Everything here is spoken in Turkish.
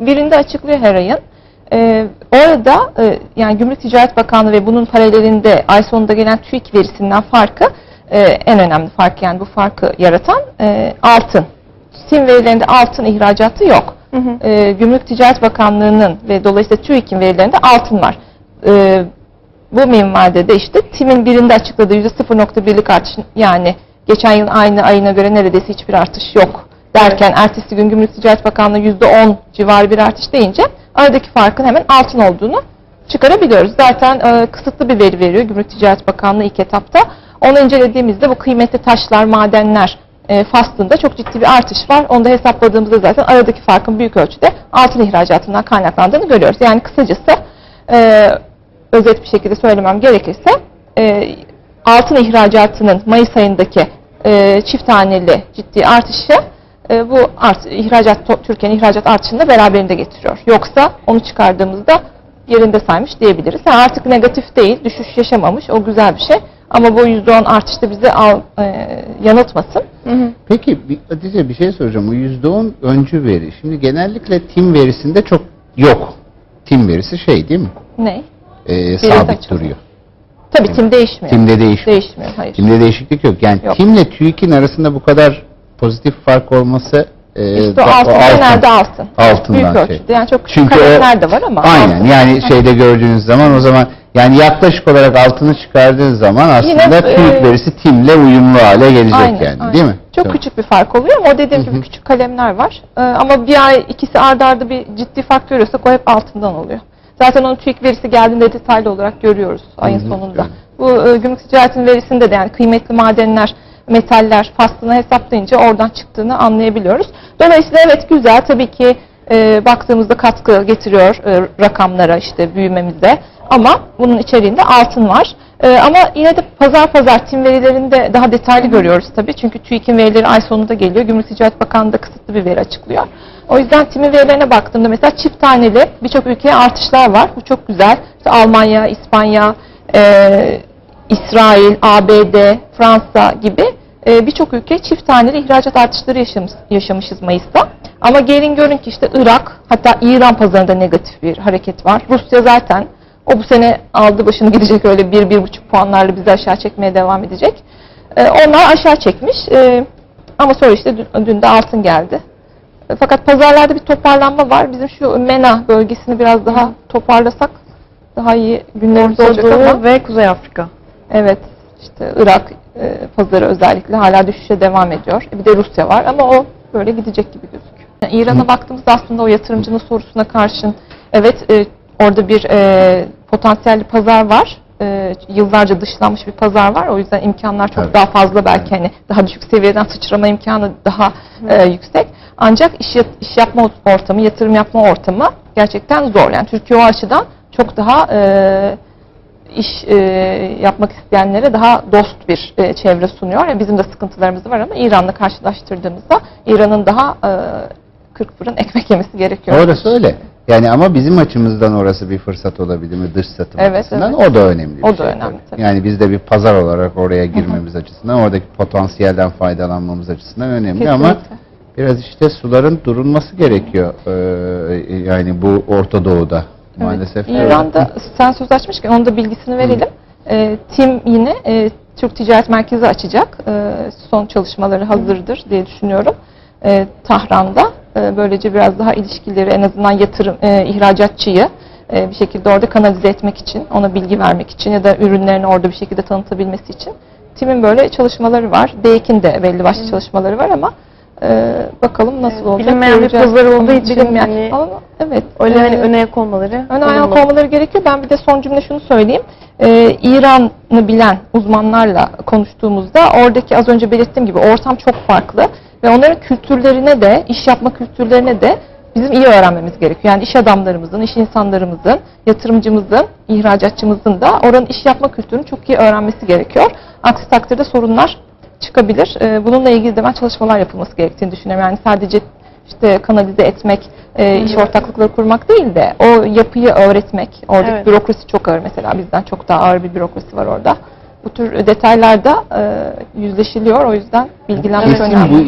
birinde açıklıyor her ayın. Ee, orada e, yani Gümrük Ticaret Bakanlığı ve bunun paralelinde ay sonunda gelen TÜİK verisinden farkı e, en önemli fark yani bu farkı yaratan e, altın. TİM verilerinde altın ihracatı yok. Hı hı. E, Gümrük Ticaret Bakanlığı'nın ve dolayısıyla TÜİK'in verilerinde altın var. E, bu minvalde de işte TİM'in birinde açıkladığı %0.1'lik artış yani geçen yılın aynı ayına göre neredeyse hiçbir artış yok derken ertesi gün Gümrük Ticaret Bakanlığı %10 civarı bir artış deyince aradaki farkın hemen altın olduğunu çıkarabiliyoruz. Zaten e, kısıtlı bir veri veriyor Gümrük Ticaret Bakanlığı ilk etapta. Onu incelediğimizde bu kıymetli taşlar, madenler e, faslında çok ciddi bir artış var. Onu da hesapladığımızda zaten aradaki farkın büyük ölçüde altın ihracatından kaynaklandığını görüyoruz. Yani kısacası e, özet bir şekilde söylemem gerekirse e, altın ihracatının Mayıs ayındaki e, çift taneli ciddi artışı e, bu art, ihracat Türkiye'nin ihracat artışını da beraberinde getiriyor. Yoksa onu çıkardığımızda yerinde saymış diyebiliriz. Ha, artık negatif değil, düşüş yaşamamış. O güzel bir şey. Ama bu %10 artışta bizi al, e, yanıltmasın. Hı hı. Peki Hatice bir şey soracağım. O %10 öncü veri. Şimdi genellikle tim verisinde çok yok. Tim verisi şey değil mi? Ne? Ee, sabit duruyor. Tabii tim değişmiyor. Timde değişmiyor. Değişmiyor, hayır. Timde değişiklik yok. Yani Yok. timle TÜİK'in arasında bu kadar pozitif fark olması e, İşte o da- altın, genelde altın. Altından Büyük şey. ölçüde. Yani çok Çünkü o- de var ama. Aynen altın. yani şeyde gördüğünüz zaman o zaman yani yaklaşık olarak altını çıkardığınız zaman aslında Yine, TÜİK e, verisi timle uyumlu hale gelecek Aynen, yani aynen. değil mi? Çok Tamam. küçük bir fark oluyor ama o dediğim gibi küçük kalemler var. Ee, ama bir ay ikisi ardarda arda bir ciddi fark görüyorsak o hep altından oluyor. Zaten onun TÜİK verisi geldiğinde detaylı olarak görüyoruz ayın Hı hı, sonunda. evet. Bu e, gümrük ticaretin verisinde de yani kıymetli madenler, metaller faslını hesaplayınca oradan çıktığını anlayabiliyoruz. Dolayısıyla evet güzel tabii ki e, baktığımızda katkı getiriyor e, rakamlara işte büyümemize ama bunun içeriğinde altın var. E, ama yine de pazar pazar tim verilerinde daha detaylı görüyoruz tabii. Çünkü TÜİK'in verileri ay sonunda geliyor. Gümrük Ticaret Bakanlığı da kısıtlı bir veri açıklıyor. O yüzden timin verilerine baktığımda mesela çift taneli birçok ülkeye artışlar var. Bu çok güzel. İşte Almanya, İspanya, e, İsrail, ABD, Fransa gibi e, birçok ülke çift taneli ihracat artışları yaşamış, yaşamışız Mayıs'ta. Ama gelin görün ki işte Irak, hatta İran pazarında negatif bir hareket var. Rusya zaten o bu sene aldı başını gidecek öyle 1-1,5 puanlarla bizi aşağı çekmeye devam edecek. E, onlar aşağı çekmiş. E, ama sonra işte dün, dün de altın geldi. E, Fakat pazarlarda bir toparlanma var. Bizim şu MENA bölgesini biraz daha toparlasak daha iyi günlerimiz Orta olacak Doğu ama. ve Kuzey Afrika. Evet, işte Irak e, pazarı özellikle hala düşüşe devam ediyor. E, Bir de Rusya var ama o böyle gidecek gibi gözüküyor. Yani İran'a baktığımızda aslında o yatırımcının sorusuna karşın evet e, orada bir e, potansiyelli pazar var. E, yıllarca dışlanmış bir pazar var. O yüzden imkanlar çok Evet. daha fazla belki hani daha düşük seviyeden sıçrama imkanı daha e, yüksek. Ancak iş, iş yapma ortamı, yatırım yapma ortamı gerçekten zor. Yani Türkiye o açıdan çok daha e, iş e, yapmak isteyenlere daha dost bir e, çevre sunuyor. Yani bizim de sıkıntılarımız var ama İran'la karşılaştırdığımızda İran'ın daha e, 40 fırın ekmek yemesi gerekiyor. Orası öyle. Yani ama bizim açımızdan orası bir fırsat olabilir mi dış satım Evet, açısından? evet. O da önemli O da şey. önemli tabii. Yani biz de bir pazar olarak oraya girmemiz açısından, oradaki potansiyelden faydalanmamız açısından önemli ama Kesinlikle. biraz işte suların durulması gerekiyor. Ee, yani bu Orta Doğu'da maalesef. İran'da sen söz açmışken onun da bilgisini verelim. E, TİM yine e, Türk Ticaret Merkezi açacak. E, son çalışmaları hazırdır diye düşünüyorum. E, Tahran'da. E, böylece biraz daha ilişkileri en azından yatırım, e, ihracatçıyı e, bir şekilde orada kanalize etmek için, ona bilgi vermek için ya da ürünlerini orada bir şekilde tanıtabilmesi için TİM'in böyle çalışmaları var. DEİK'in de belli başlı çalışmaları var ama e, bakalım nasıl Evet, olacak. bilinmeyen bir pazar olduğu için bilinmeyen. hani Ama evet. Öyle hani e, öne ayak olmaları. Ön ayak olmaları gerekiyor. Ben bir de son cümle şunu söyleyeyim. Ee, İran'ı bilen uzmanlarla konuştuğumuzda oradaki az önce belirttiğim gibi ortam çok farklı ve onların kültürlerine de, iş yapma kültürlerine de bizim iyi öğrenmemiz gerekiyor. Yani iş adamlarımızın, iş insanlarımızın, yatırımcımızın, ihracatçımızın da oranın iş yapma kültürünü çok iyi öğrenmesi gerekiyor. Aksi takdirde sorunlar çıkabilir. Ee, bununla ilgili de ben çalışmalar yapılması gerektiğini düşünüyorum. Yani sadece işte kanalize etmek, e, iş ortaklıkları kurmak değil de o yapıyı öğretmek. Oradaki Evet. bürokrasi çok ağır mesela bizden çok daha ağır bir bürokrasi var orada. Bu tür detaylarda e, yüzleşiliyor o yüzden bilgilenmek Kesin önemli.